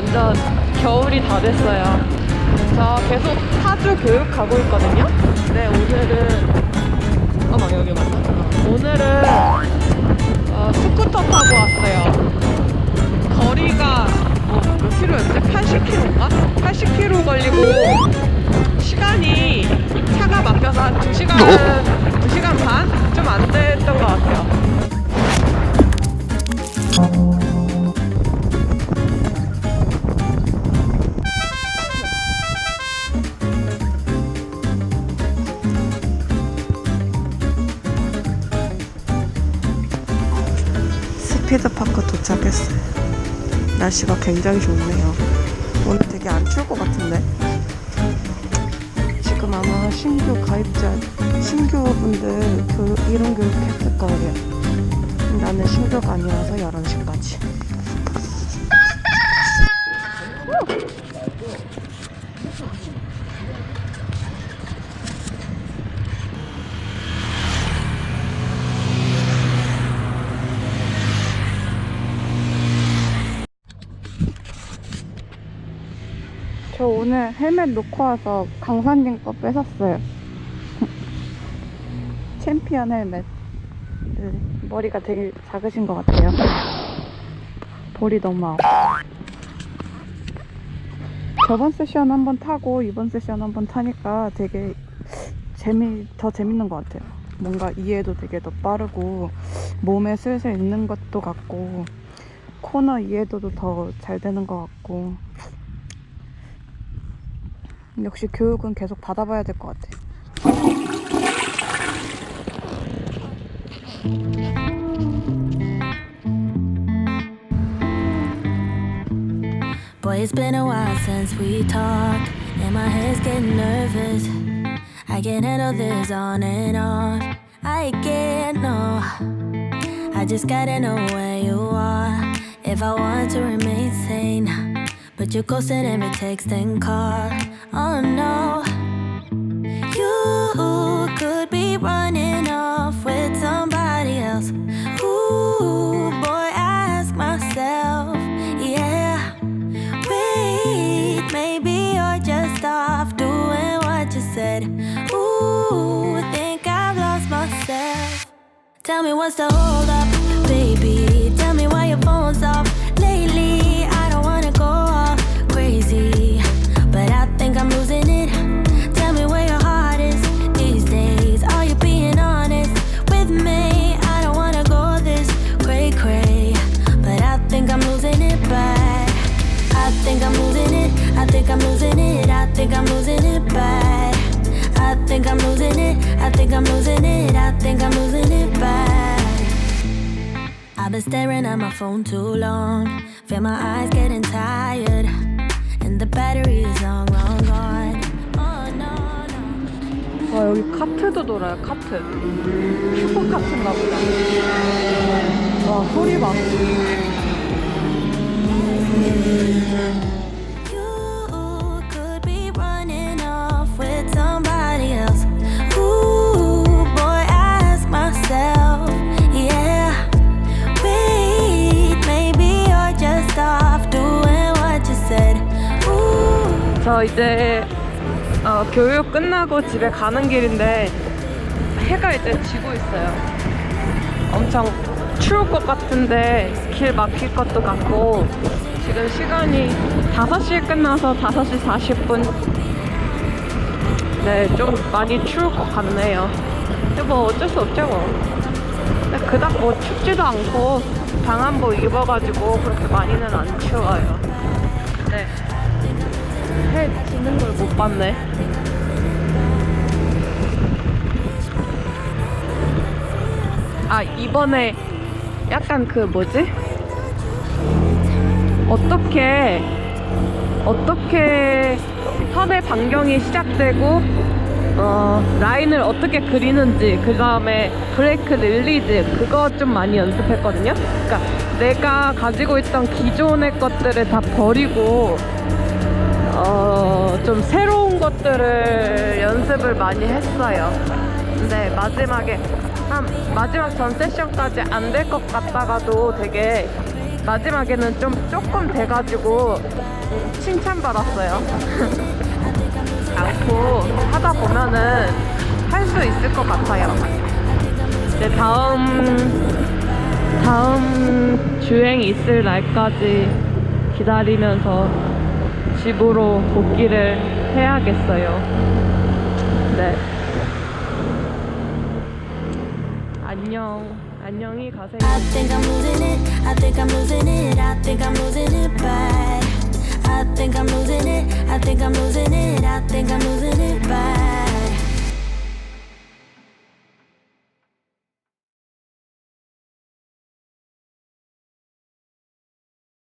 완전 겨울이 다 됐어요. 저 계속 파주 교육 가고 있거든요. 네, 오늘은 어머 여기 맞나? 오늘은 어, 스쿠터 타고 왔어요. 스피드파크 도착했어요. 날씨가 굉장히 좋네요. 오늘 되게 안 추울 것 같은데. 지금 아마 신규 가입자, 신규 분들 교육, 이런 교육 했을 거예요. 나는 신규가 아니라서 11시까지. 저 오늘 헬멧 놓고 와서 강사님 거 뺏었어요. 챔피언 헬멧. 네, 머리가 되게 작으신 것 같아요. 볼이 너무 아파. 저번 세션 한번 타고 이번 세션 한번 타니까 되게 재미 더 재밌는 것 같아요. 뭔가 이해도 되게 더 빠르고 몸에 슬슬 있는 것도 같고 코너 이해도도 더 잘 되는 것 같고 역시 교육은 계속 받아봐야 될 것 같아. Boy, it's been a while since we talked, and my head's getting nervous. I can't handle this on and off. I can't know. I just gotta know where you are if I want to remain sane. But you're ghosting every text and call. Oh no. You could be running off with somebody else. Ooh, boy, ask myself, yeah. Wait, maybe you're just off doing what you said. Ooh, think I've lost myself. Tell me what's the hold I think I'm losing it. I think I'm losing it bad. I've been staring at my phone too long. Feel my eyes getting tired. And the battery is long, long gone. Oh no, no. 와 여기 카트도 돌아요 카트 슈퍼 카트인가 보다 와 소리 봐 저 이제 어, 교육 끝나고 집에 가는 길인데 해가 이제 지고 있어요. 엄청 추울 것 같은데 길 막힐 것도 같고 지금 시간이 5시에 끝나서 5시 40분. 네, 좀 많이 추울 것 같네요. 근데 뭐 어쩔 수 없죠 뭐. 근데 그닥 뭐 춥지도 않고 방한복 입어가지고 그렇게 많이는 안 추워요. 네. 해 지는 걸 못 봤네. 아 이번에 약간 그 뭐지? 어떻게 어떻게 선의 반경이 시작되고 어, 라인을 어떻게 그리는지 그 다음에 브레이크 릴리즈 그거 좀 많이 연습했거든요. 그러니까 내가 가지고 있던 기존의 것들을 다 버리고 어, 좀 새로운 것들을 연습을 많이 했어요. 근데 마지막에 한 마지막 전 세션까지 안 될 것 같다가도 되게 마지막에는 좀 조금 돼가지고 칭찬받았어요. 않고 하다 보면은 할 수 있을 것 같아요. 네, 다음 다음 주행 있을 날까지 기다리면서 집으로 복귀를 해야겠어요. 네. 안녕. 안녕히 가세요. I think I'm losing it. I think I'm losing it. I think I'm losing it bad. I think I'm losing it. I think I'm losing it. I think I'm losing it.